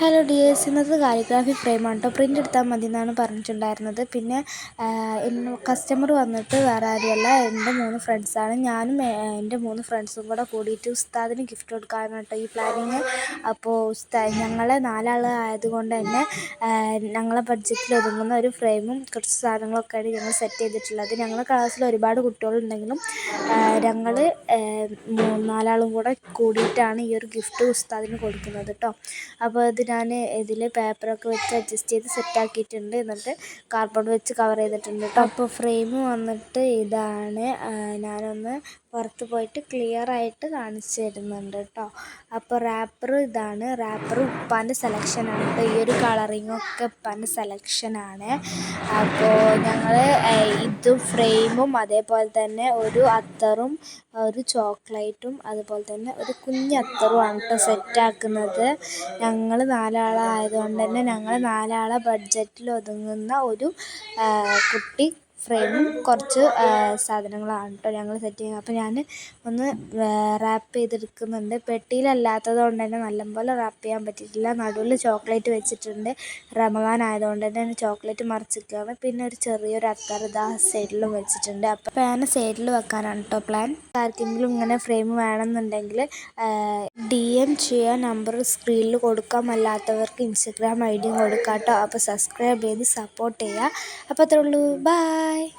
Hello dears ഇന്നത്തെ calligraphy ഫ്രെയിമാണ് കേട്ടോ പ്രിന്റ് എടുത്താൽ മതി എന്നാണ് പറഞ്ഞിട്ടുണ്ടായിരുന്നത്. പിന്നെ കസ്റ്റമർ വന്നിട്ട് വേറെ ആരുമല്ല. എന്റെ മൂന്ന് ഫ്രണ്ട്സാണ് ഞാനും എന്റെ മൂന്ന് ഫ്രണ്ട്സും കൂടെ കൂടിയിട്ട് ഉസ്താദിന് ഗിഫ്റ്റ് കൊടുക്കാനാണ് കേട്ടോ ഈ പ്ലാനിങ് അപ്പോൾ ഉസ്താ ഞങ്ങൾ നാലാൾ ആയതുകൊണ്ട് തന്നെ ഞങ്ങളെ ബഡ്ജറ്റിൽ ഒതുങ്ങുന്ന ഒരു ഫ്രെയിമും കുറച്ച് സാധനങ്ങളൊക്കെയാണ് ഞങ്ങൾ സെറ്റ് ചെയ്തിട്ടുള്ളത്. ഞങ്ങളുടെ ക്ലാസ്സിൽ ഒരുപാട് കുട്ടികളുണ്ടെങ്കിലും ഞങ്ങൾ നാലാളും കൂടെ കൂടിയിട്ടാണ് ഈ ഒരു ഗിഫ്റ്റ് ഉസ്താദിന് കൊടുക്കുന്നത് കേട്ടോ അപ്പോൾ ഇത് ഞാൻ ഇതിൽ പേപ്പറൊക്കെ വെച്ച് അഡ്ജസ്റ്റ് ചെയ്ത് സെറ്റാക്കിയിട്ടുണ്ട് എന്നിട്ട് കാർഡ്ബോർഡ് വെച്ച് കവർ ചെയ്തിട്ടുണ്ട് കേട്ടോ അപ്പോൾ ഫ്രെയിം വന്നിട്ട് ഇതാണ്. ഞാനൊന്ന് പുറത്ത് പോയിട്ട് ക്ലിയർ ആയിട്ട് കാണിച്ചു തരുന്നുണ്ട് കേട്ടോ അപ്പോൾ റാപ്പർ ഇതാണ്. റാപ്പർ ഉപ്പാന്റെ സെലക്ഷനാണ് കേട്ടോ ഈ ഒരു കളറിങ്ങൊക്കെ ഉപ്പാന്റെ സെലക്ഷനാണ് അപ്പോൾ ഞങ്ങൾ ഇതും ഫ്രെയിമും അതേപോലെ തന്നെ ഒരു അത്തറും ഒരു ചോക്ലേറ്റും അതുപോലെ തന്നെ ഒരു കുഞ്ഞത്തറുമാണ് കേട്ടോ സെറ്റാക്കുന്നത് ഞങ്ങൾ നാലാളായതുകൊണ്ട് തന്നെ ഞങ്ങൾ നാലാളെ ബഡ്ജറ്റിൽ ഒതുങ്ങുന്ന ഒരു കുട്ടി ഫ്രെയിമും കുറച്ച് സാധനങ്ങളാണ് കേട്ടോ ഞങ്ങൾ സെറ്റ് ചെയ്യുന്നത്. അപ്പോൾ ഞാൻ ഒന്ന് റാപ്പ് ചെയ്തെടുക്കുന്നുണ്ട്. പെട്ടിയിലല്ലാത്തത് കൊണ്ട് തന്നെ നല്ലപോലെ റാപ്പ് ചെയ്യാൻ പറ്റിയിട്ടില്ല. നടുവിൽ ചോക്ലേറ്റ് വെച്ചിട്ടുണ്ട്. റമദാൻ ആയതുകൊണ്ട് തന്നെ ചോക്ലേറ്റ് മറിച്ചിരിക്കുകയാണ്. പിന്നെ ഒരു ചെറിയൊരു അത്തർ ഇതാ സൈഡിലും വെച്ചിട്ടുണ്ട്. അപ്പോൾ ഞാൻ സൈഡിൽ വെക്കാനാണ് കേട്ടോ പ്ലാൻ ആർക്കെങ്കിലും ഇങ്ങനെ ഫ്രെയിം വേണമെന്നുണ്ടെങ്കിൽ ഡി എം ചെയ്യാൻ നമ്പർ സ്ക്രീനിൽ കൊടുക്കാം. അല്ലാത്തവർക്ക് ഇൻസ്റ്റഗ്രാം ഐ ഡിയും കൊടുക്കാം കേട്ടോ അപ്പോൾ സബ്സ്ക്രൈബ് ചെയ്ത് സപ്പോർട്ട് ചെയ്യുക അപ്പോൾ അത്രേ ഉള്ളൂ. Bye Bye.